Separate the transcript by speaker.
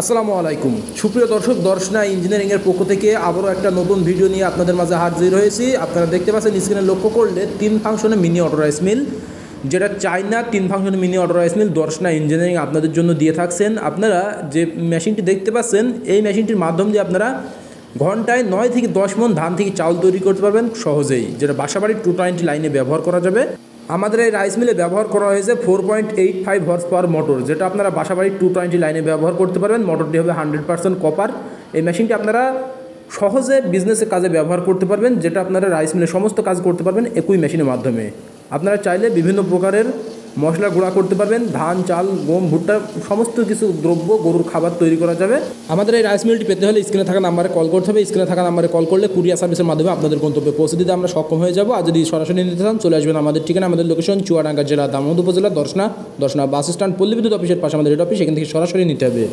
Speaker 1: আসসালামু আলাইকুম। সুপ্রিয় দর্শক, দর্শনা ইঞ্জিনিয়ারিংয়ের পক্ষ থেকে আবারও একটা নতুন ভিডিও নিয়ে আপনাদের মাঝে হাজির হয়েছি। আপনারা দেখতে পাচ্ছেন স্ক্রিনে লক্ষ্য করলে তিন ফাংশনে মিনি অটো রাইস মিল যেটা চাইনা তিন ফাংশনে mini auto rice mill Darshana engineering আপনাদের জন্য দিয়ে থাকছেন। আপনারা যে মেশিনটি দেখতে পাচ্ছেন, এই মেশিনটির মাধ্যম দিয়ে আপনারা ঘন্টায় নয় থেকে দশ মন ধান থেকে চাউল তৈরি করতে পারবেন সহজেই, যেটা বাসাবাড়ির টু টোয়েন্টি লাইনে ব্যবহার করা যাবে। আমাদের এই রাইস মিলে ব্যবহার করা হয়েছে four point eight five horse power motor যেটা আপনারা বাসাবাড়ির টু টোয়েন্টি লাইনে ব্যবহার করতে পারবেন। মোটরটি হবে হান্ড্রেড পার্সেন্ট কপার এই মেশিনটি আপনারা সহজে বিজনেসের কাজে ব্যবহার করতে পারবেন, যেটা আপনারা রাইস মিলে সমস্ত কাজ করতে পারবেন একই মেশিনের মাধ্যমে। আপনারা চাইলে বিভিন্ন প্রকারের মশলা গুঁড়া করতে পারবেন, ধান, চাল, গম, ভুট্টা, সমস্ত কিছু দ্রব্য, গরুর খাবার তৈরি করা যাবে। আমাদের এই রাইস মিলটি পেতে হলে স্ক্রিনে থাকা নাম্বারে কল করতে হবে। স্ক্রিনে থাকা নাম্বারে কল করলে কুরিয়া সার্ভিসের মাধ্যমে আপনাদের গন্তব্যে পৌঁছে দিতে আমরা সক্ষম হয়ে যাব। আর যদি সরাসরি নিতে চান, চলে আসবেন আমাদের ঠিকানা, আমাদের লোকেশন চুয়াডাঙ্গা জেলা, দামোদ উপজেলা, দর্শনা দর্শনা বাস স্ট্যান্ড পল্লী বিদ্যুৎ অফিসের পাশে আমাদের হেড অফিস এখান থেকে সরাসরি নিতে হবে।